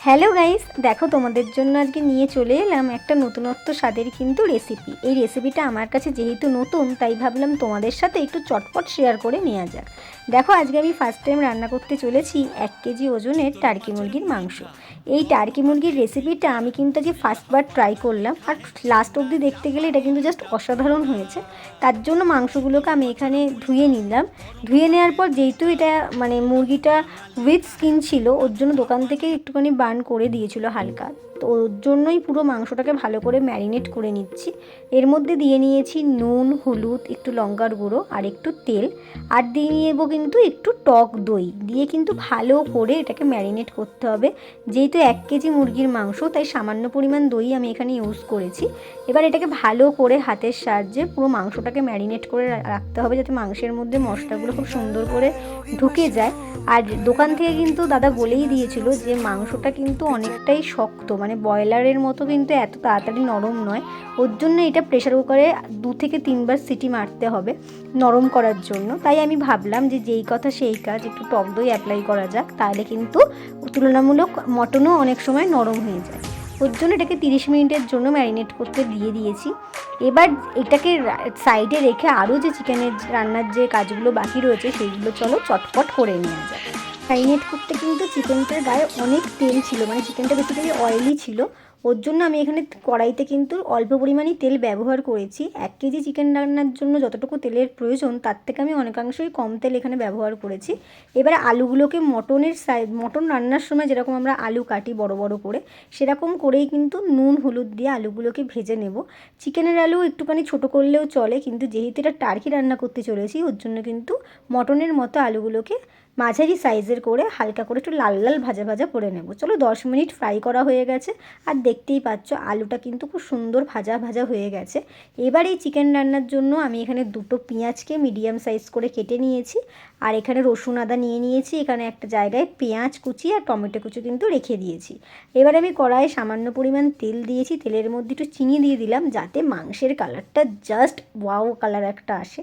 Hello guys দেখো, তোমাদের জন্য আজকে নিয়ে চলে এলাম একটা নতুনত্ব স্বাদের কিন্তু রেসিপি এই রেসিপিটা আমার কাছে যেহেতু নতুন, তাই ভাবলাম তোমাদের সাথে একটু চটপট শেয়ার করে নেওয়া যাক। দেখো, আজকে আমি ফার্স্ট টাইম রান্না করতে চলেছি এক কেজি ওজনের টার্কি মুরগির মাংস। এই টার্কি মুরগির রেসিপিটা আমি কিন্তু আজকে ফার্স্টবার ট্রাই করলাম। আর লাস্ট অবধি দেখতে গেলে এটা কিন্তু জাস্ট অসাধারণ হয়েছে। তার জন্য মাংসগুলোকে আমি এখানে ধুয়ে নিলাম। ধুয়ে নেওয়ার পর যেহেতু এটা মানে মুরগিটা উইথ স্কিন ছিল, ওর জন্য দোকান থেকে একটুখানি বার্ন করে দিয়েছিল হালকা। তো ওর জন্যই পুরো মাংসটাকে ভালো করে ম্যারিনেট করে নিচ্ছি। এর মধ্যে দিয়ে নিয়েছি নুন, হলুদ, একটু লঙ্কার গুঁড়ো আর একটু তেল। আর দিয়ে নেব কিন্তু একটু টক দই। দিয়ে কিন্তু ভালো করে এটাকে ম্যারিনেট করতে হবে। যেহেতু এক কেজি মুরগির মাংস, তাই সামান্য পরিমাণ দই আমি এখানে ইউজ করেছি। এবার এটাকে ভালো করে হাতের সাহায্যে পুরো মাংসটাকে ম্যারিনেট করে রাখতে হবে যাতে মাংসের মধ্যে মশলাগুলো খুব সুন্দর করে ঢুকে যায়। আর দোকান থেকে কিন্তু দাদা বলেই দিয়েছিল যে মাংসটা কিন্তু অনেকটাই শক্ত মানে ব্রয়লারের মতো কিন্তু এত তাড়াতাড়ি নরম নয়। ওর জন্য এটা প্রেশার কুকারে দু থেকে তিনবার সিটি মারতে হবে নরম করার জন্য। তাই আমি ভাবলাম যে যেই কথা সেই কাজ, একটু টক দই অ্যাপ্লাই করা যাক, তাহলে কিন্তু তুলনামূলক মটনও অনেক সময় নরম হয়ে যায়। ওর জন্য এটাকে তিরিশ মিনিটের জন্য ম্যারিনেট করতে দিয়ে দিয়েছি। এবার এটাকে সাইডে রেখে আরও যে চিকেনের রান্নার যে কাজগুলো বাকি রয়েছে, সেইগুলো চলো চটপট করে নেওয়া যায় ম্যারিনেট করতে কিন্তু চিকেনটার গায়ে অনেক তেল ছিল মানে চিকেনটা বেসিক্যালি অয়েলি ছিল। ওর জন্য আমি এখানে কড়াইতে কিন্তু অল্প পরিমাণেই তেল ব্যবহার করেছি। এক কেজি চিকেন রান্নার জন্য যতটুকু তেলের প্রয়োজন, তার থেকে আমি অনেকাংশই কম তেল এখানে ব্যবহার করেছি। এবার আলুগুলোকে মটনের সাই মটন রান্নার সময় যেরকম আমরা আলু কাটি বড় বড় করে, সেরকম করেই কিন্তু নুন, হলুদ দিয়ে আলুগুলোকে ভেজে নেব। চিকেনের আলু একটুখানি ছোট করলেও চলে, কিন্তু যেহেতু এটা টার্কি রান্না করতে চলেছি, ওর জন্য কিন্তু মটনের মতো আলুগুলোকে মাঝারি সাইজের করে হালকা করে একটু লাল লাল ভাজা ভাজা করে নেব। চলো দশ মিনিট ফ্রাই করা হয়ে গেছে। আর দেখতেই পাচ্ছ, আলুটা কিন্তু খুব সুন্দর ভাজা ভাজা হয়ে গেছে। এবার এই চিকেন রান্নার জন্য আমি এখানে দুটো পেঁয়াজকে মিডিয়াম সাইজ করে কেটে নিয়েছি। আর এখানে রসুন আদা নিয়ে নিয়েছি। এখানে একটা জায়গায় পেঁয়াজ কুচি আর টমেটো কুচি কিন্তু রেখে দিয়েছি। এবার আমি কড়াইয়ে সামান্য পরিমাণ তেল দিয়েছি। তেলের মধ্যে একটু চিনি দিয়ে দিলাম যাতে মাংসের কালারটা জাস্ট ওয়াও কালার একটা আসে।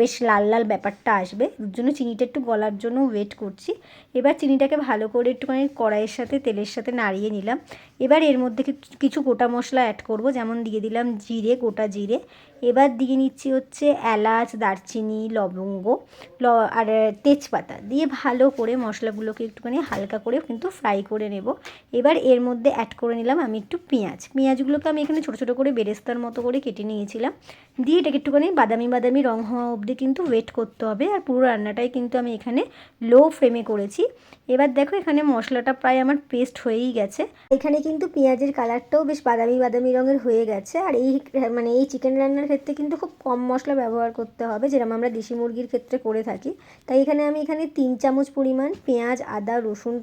বেশ লাল লাল ব্যাপারটা আসবে। ওর জন্য চিনিটা একটু গলার জন্য ওয়েট করছি। এবার চিনিটাকে ভালো করে একটুখানি কড়াইয়ের সাথে, তেলের সাথে নাড়িয়ে নিলাম। এবার এর মধ্যে কিছু- গোটা মশলা অ্যাড করব, যেমন দিয়ে দিলাম জিরে, গোটা জিরে। এবার দিয়ে নিচ্ছি হচ্ছে এলাচ, দারচিনি, লবঙ্গ, ল, আর তেজপাতা। দিয়ে ভালো করে মশলাগুলোকে একটুখানি হালকা করে কিন্তু ফ্রাই করে নেব। এবার এর মধ্যে অ্যাড করে নিলাম আমি একটু পেঁয়াজ। পেঁয়াজগুলোকে আমি এখানে ছোটো ছোটো করে বেরেস্তার মতো করে কেটে নিয়েছিলাম। দিয়ে এটাকে একটুখানি বাদামি বাদামি রং হওয়া অবধি কিন্তু ওয়েট করতে হবে। আর পুরো রান্নাটাই কিন্তু আমি এখানে লো ফ্লেমে করেছি। এবার দেখো এখানে মশলাটা প্রায় আমার পেস্ট হয়েই গেছে। এখানে কিন্তু পেঁয়াজের কালারটাও বেশ বাদামি বাদামি রঙের হয়ে গেছে। আর এই মানে এই চিকেন রান্নার ক্ষেত্রে কিন্তু খুব কম মশলা ব্যবহার করতে হবে যেরকম আমরা দেশি মুরগির ক্ষেত্রে করে থাকি। তাই এখানে আমি এখানে তিন চামচ পরিমাণ পেঁয়াজ, আদা, রসুন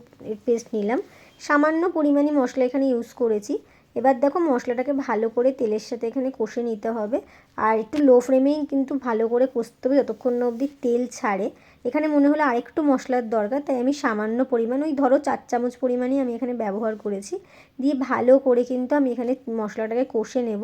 পেস্ট নিলাম। সামান্য পরিমাণই মশলা এখানে ইউজ করেছি। এবার দেখো মশলাটাকে ভালো করে তেলের সাথে এখানে কষে নিতে হবে। আর একটু লো ফ্লেমেই কিন্তু ভালো করে কষতে হবে যতক্ষণ না অবধি তেল ছাড়ে। এখানে মনে হলো আরেকটু মশলার দরকার, তাই আমি সামান্য পরিমাণ, ওই ধরো চার চামচ পরিমাণই আমি এখানে ব্যবহার করেছি। দিয়ে ভালো করে কিন্তু আমি এখানে মশলাটাকে কষে নেব।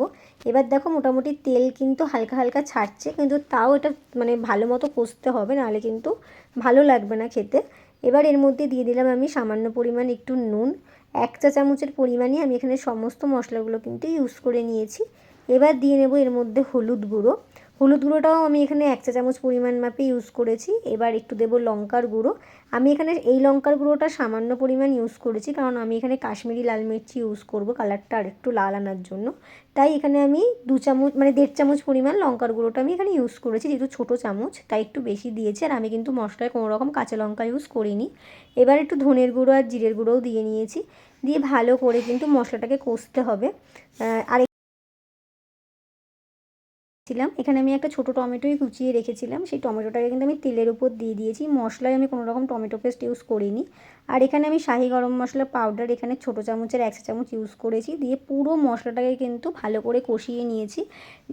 এবার দেখো মোটামুটি তেল কিন্তু হালকা হালকা ছাড়ছে, কিন্তু তাও এটা মানে ভালো মতো কষতে হবে, নাহলে কিন্তু ভালো লাগবে না খেতে। এবার এর মধ্যে দিয়ে দিলাম আমি সামান্য পরিমাণ একটু নুন। এক চা চামচের পরিমাণই আমি এখানে সমস্ত মশলাগুলো কিন্তু ইউজ করে নিয়েছি। এবার দিয়ে নেব এর মধ্যে হলুদ গুঁড়ো। হলুদ গুঁড়োটাও আমি এখানে এক চা চামচ পরিমাণ মাপে ইউজ করেছি। এবার একটু দেব লঙ্কার গুঁড়ো। আমি এখানে এই লঙ্কার গুঁড়োটা সামান্য পরিমাণ ইউজ করেছি, কারণ আমি এখানে কাশ্মীরি লাল মির্চি ইউজ করব কালারটা আর একটু লাল আনার জন্য। তাই এখানে আমি দু চামচ মানে দেড় চামচ পরিমাণ লঙ্কার গুঁড়োটা আমি এখানে ইউজ করেছি, যেহেতু ছোটো চামচ, তাই একটু বেশি দিয়েছি। আর আমি কিন্তু মশলায় কোনো রকম কাঁচা লঙ্কা ইউজ করিনি। এবার একটু ধনের গুঁড়ো আর জিরের গুঁড়োও দিয়ে নিয়েছি। দিয়ে ভালো করে কিন্তু মশলাটাকে কষতে হবে। আর ছিলাম এখানে আমি একটা ছোটো টমেটোই কুচিয়ে রেখেছিলাম। সেই টমেটোটাকে কিন্তু আমি তেলের উপর দিয়ে দিয়েছি। মশলায় আমি কোনো রকম টমেটো পেস্ট ইউজ করিনি। আর এখানে আমি শাহি গরম মশলা পাউডার এখানে ছোটো চামচের এক চামচ ইউজ করেছি। দিয়ে পুরো মশলাটাকে কিন্তু ভালো করে কষিয়ে নিয়েছি।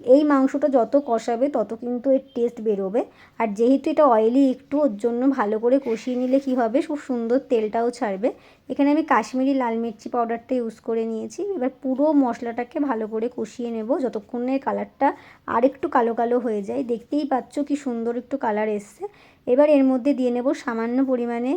এই মাংসটা যত কষাবে তত কিন্তু এর টেস্ট বেরোবে। আর যেহেতু এটা অয়েলি একটু ওর জন্য ভালো করে কষিয়ে নিলে কী হবে? খুব সুন্দর তেলটাও ছাড়বে। এখানে আমি কাশ্মীরি লাল মির্চি পাউডারটা ইউজ করে নিয়েছি। এবার পুরো মশলাটাকে ভালো করে কষিয়ে নেব যতক্ষণ এর কালারটা আর একটু কালো কালো হয়ে যায়। দেখতেই পাচ্ছ কি সুন্দর একটু কালার এসছে। এবার এর মধ্যে দিয়ে নেব সামান্য পরিমাণে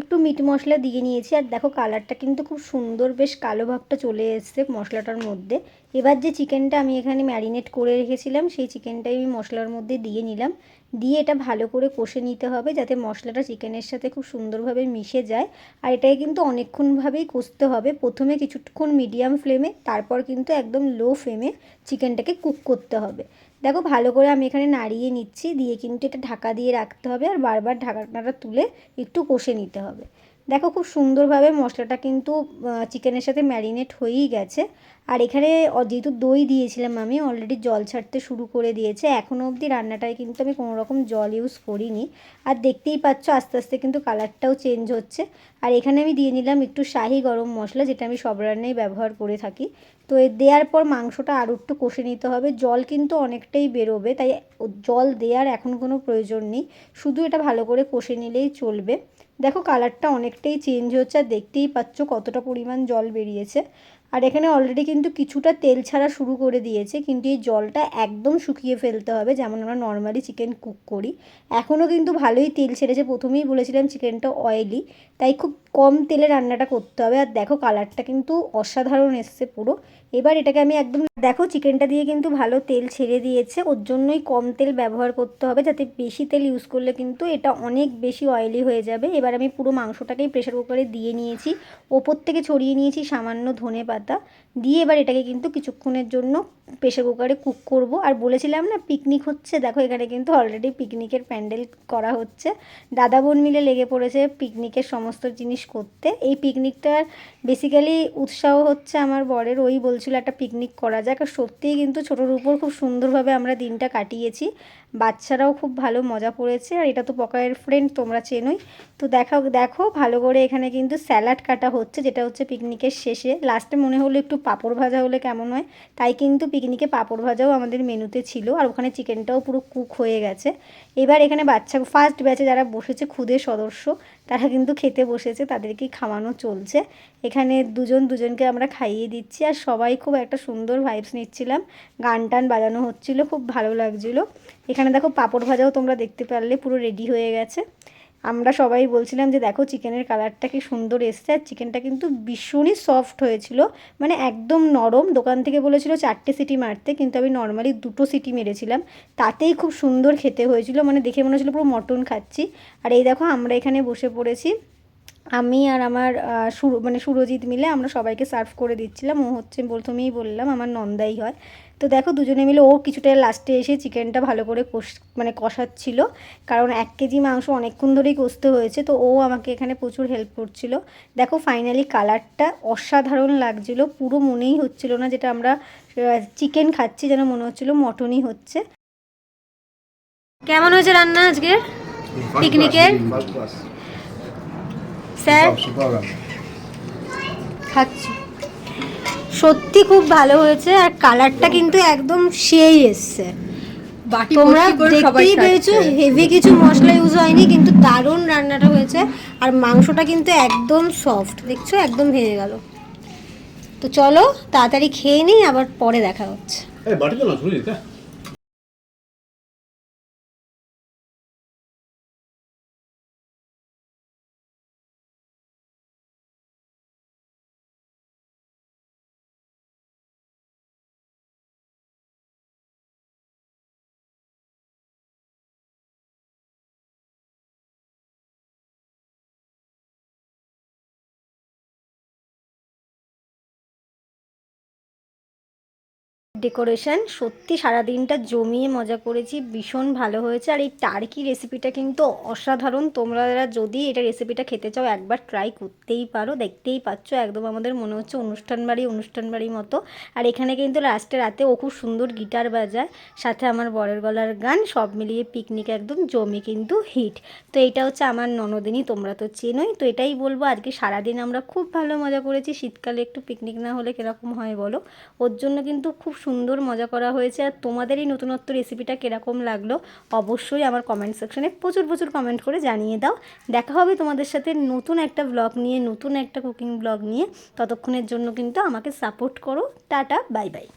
একটু মিট মশলা দিয়ে নিয়েছি আর দেখো কালারটা কিন্তু খুব সুন্দর, বেশ কালো ভাবটা চলে এসছে মশলাটার মধ্যে। এবার যে চিকেনটা আমি এখানে ম্যারিনেট করে রেখেছিলাম, সেই চিকেনটাই আমি মশলার মধ্যে দিয়ে নিলাম। দিয়ে এটা ভালো করে কষে নিতে হবে যাতে মশলাটা চিকেনের সাথে খুব সুন্দরভাবে মিশে যায়। আর এটাকে কিন্তু অনেকক্ষণভাবেই কষতে হবে। প্রথমে কিছুক্ষণ মিডিয়াম ফ্লেমে, তারপর কিন্তু একদম লো ফ্লেমে চিকেনটাকে কুক করতে হবে। দেখো ভালো করে আমি এখানে নাড়িয়ে নিচ্ছি, দিয়ে কিন্তু এটা ঢাকা দিয়ে রাখতে হবে আর বারবার ঢাকাটা তুলে একটু কষে নিতে হবে। দেখো খুব সুন্দরভাবে মশলাটা কিন্তু চিকেনের সাথে ম্যারিনেট হয়েই গেছে। আর এখানে যেহেতু দই দিয়েছিলাম আমি অলরেডি জল ছাড়তে শুরু করে দিয়েছে। এখনও অবধি রান্নাটায় কিন্তু আমি কোনো রকম জল ইউজ করিনি। আর দেখতেই পাচ্ছ আস্তে আস্তে কিন্তু কালারটাও চেঞ্জ হচ্ছে। আর এখানে আমি দিয়ে নিলাম একটু শাহি গরম মশলা, যেটা আমি সব রান্নায় ব্যবহার করে থাকি। তো দেওয়ার পর মাংসটা আরও একটু কষে নিতে হবে। জল কিন্তু অনেকটাই বেরোবে, তাই জল দেওয়ার এখন কোনো প্রয়োজন নেই। শুধু এটা ভালো করে কষে নিলেই চলবে। দেখো কালারটা অনেকটাই চেঞ্জ হচ্ছে আর দেখতেই পাচ্ছ কতটা পরিমাণ জল বেরিয়েছে। আর এখানে অলরেডি কিন্তু কিছুটা তেল ছাড়া শুরু করে দিয়েছে, কিন্তু এই জলটা একদম শুকিয়ে ফেলতে হবে, যেমন আমরা নর্মালি চিকেন কুক করি। এখনও কিন্তু ভালোই তেল ছেড়েছে, প্রথমেই বলেছিলাম চিকেনটা অয়েলি তাই খুব কম তেলে রান্নাটা করতে হবে। আর দেখো কালারটা কিন্তু অসাধারণ এসছে পুরো। এবার এটাকে আমি একদম, দেখো চিকেনটা দিয়ে কিন্তু ভালো তেল ছেড়ে দিয়েছে। ওর জন্যই কম তেল ব্যবহার করতে হবে, যাতে বেশি তেল ইউজ করলে কিন্তু এটা অনেক বেশি অয়েলি হয়ে যাবে। এবার আমি পুরো মাংসটাকেই প্রেশার কুকারে দিয়ে নিয়েছি। ওপর থেকে ছড়িয়ে নিয়েছি সামান্য ধনে পাতা। দিয়ে এবার এটাকে কিন্তু কিছুক্ষণের জন্য প্রেশার কুকারে কুক করব। আর বলেছিলাম না পিকনিক হচ্ছে, দেখো এখানে কিন্তু অলরেডি পিকনিকের প্যান্ডেল করা হচ্ছে। দাদা বোন মিলে লেগে পড়েছে পিকনিকের সমস্ত জিনিস করতে। এই পিকনিকটার বেসিক্যালি উৎসাহ হচ্ছে আমার বরের। ওই বলছিল একটা পিকনিক করা যাক। আর সত্যিই কিন্তু ছোটোর উপর খুব সুন্দরভাবে আমরা দিনটা কাটিয়েছি। বাচ্চারাও খুব ভালো মজা পড়েছে। আর এটা তো পকায়ের ফ্রেন্ড তোমরা চেনোই। তো দেখা দেখো, ভালো করে এখানে কিন্তু স্যালাড কাটা হচ্ছে, যেটা হচ্ছে পিকনিকের শেষে। লাস্টে মনে হলো একটু পাঁপড় ভাজা হলে কেমন হয়, তাই কিন্তু পিকনিকে পাঁপড় ভাজাও আমাদের মেনুতে ছিল আর ওখানে চিকেনটাও পুরো কুক হয়ে গেছে। এবার এখানে বাচ্চা ফার্স্ট ব্যাচে যারা বসেছে খুদে সদস্য, তারা কিন্তু খেতে বসেছে, তাদেরকেই খাওয়ানো চলছে। এখানে দুজন দুজনকে আমরা খাইয়ে দিচ্ছি আর সবাই খুব একটা সুন্দর ভাইবস নিচ্ছিলাম। গান টান বাজানো হচ্ছিল, খুব ভালো লাগছিল। এখানে দেখো পাঁপড় ভাজাও তোমরা দেখতে পারলে, পুরো রেডি হয়ে গেছে। আমরা সবাই বলছিলাম যে দেখো চিকেনের কালারটা কি সুন্দর এসছে, আর চিকেনটা কিন্তু ভীষণই সফট হয়েছিল মানে একদম নরম। দোকান থেকে বলেছিল চারটে সিটি মারতে, কিন্তু আমি নর্মালি দুটো সিটি মেরেছিলাম। তাতেই খুব সুন্দর খেতে হয়েছিল মানে দেখে মনে হচ্ছিল পুরো মটন খাচ্ছি। আর এই দেখো আমরা এখানে বসে পড়েছি। আমি আর আমার সুর মানে সুরজিৎ মিলে আমরা সবাইকে সার্ভ করে দিচ্ছিলাম। ও হচ্ছে প্রথমেই বললাম আমার নন্দাই হয়। তো দেখো দুজনে মিলে ও কিছুটা লাস্টে এসে চিকেনটা ভালো করে কষ মানে কষাচ্ছিল। কারণ এক কেজি মাংস অনেকক্ষণ ধরেই কষতে হয়েছে তো ও আমাকে এখানে প্রচুর হেল্প করছিল। দেখো ফাইনালি কালারটা অসাধারণ লাগছিল পুরো মনেই হচ্ছিল না যেটা আমরা চিকেন খাচ্ছি যেন মনে হচ্ছিল মটনই হচ্ছে। কেমন হয়েছে রান্না আজকের? পিকনিকের স্যার? খাচ্ছি। সত্যি খুব ভালো হয়েছে আর কালারটা কিন্তু একদম সেই এসছে। তোমরা দেখতেই পেয়েছ হেভি কিছু মশলা ইউজ হয়নি কিন্তু দারুণ রান্নাটা হয়েছে। আর মাংসটা কিন্তু একদম সফট দেখছ? একদম ভেঙে গেল। তো চলো তাড়াতাড়ি খেয়ে নিই আবার পরে দেখা হচ্ছে। ডেকোরেশন। সত্যি সারাদিনটা জমিয়ে মজা করেছি, ভীষণ ভালো হয়েছে। আর এই টার্কি রেসিপিটা কিন্তু অসাধারণ। তোমরা যদি এটা রেসিপিটা খেতে চাও, একবার ট্রাই করতেই পারো। দেখতেই পাচ্ছ, একদম আমাদের মনে হচ্ছে অনুষ্ঠান বাড়ি, অনুষ্ঠান বাড়ির মতো। আর এখানে কিন্তু লাস্টে রাতে ও খুব সুন্দর গিটার বাজায়, সাথে আমার বরের গলার গান, সব মিলিয়ে পিকনিক একদম জমে কিন্তু হিট তো এটা হচ্ছে আমার ননদিনী, তোমরা তো চেনোই। তো এটাই বলব, আজকে সারাদিন আমরা খুব ভালো মজা করেছি। শীতকালে একটু পিকনিক না হলে কীরকম হয় বলো? ওর জন্য কিন্তু খুব সুন্দর মজা করা হয়েছে আর তোমাদের এই নতুনত্ব রেসিপিটা কীরকম লাগল অবশ্যই আমার কমেন্ট সেকশনে প্রচুর প্রচুর কমেন্ট করে জানিয়ে দাও। দেখা হবে তোমাদের সাথে নতুন একটা ব্লগ নিয়ে, নতুন একটা কুকিং ব্লগ নিয়ে। ততক্ষণের জন্য কিন্তু আমাকে সাপোর্ট করো। Tata bye bye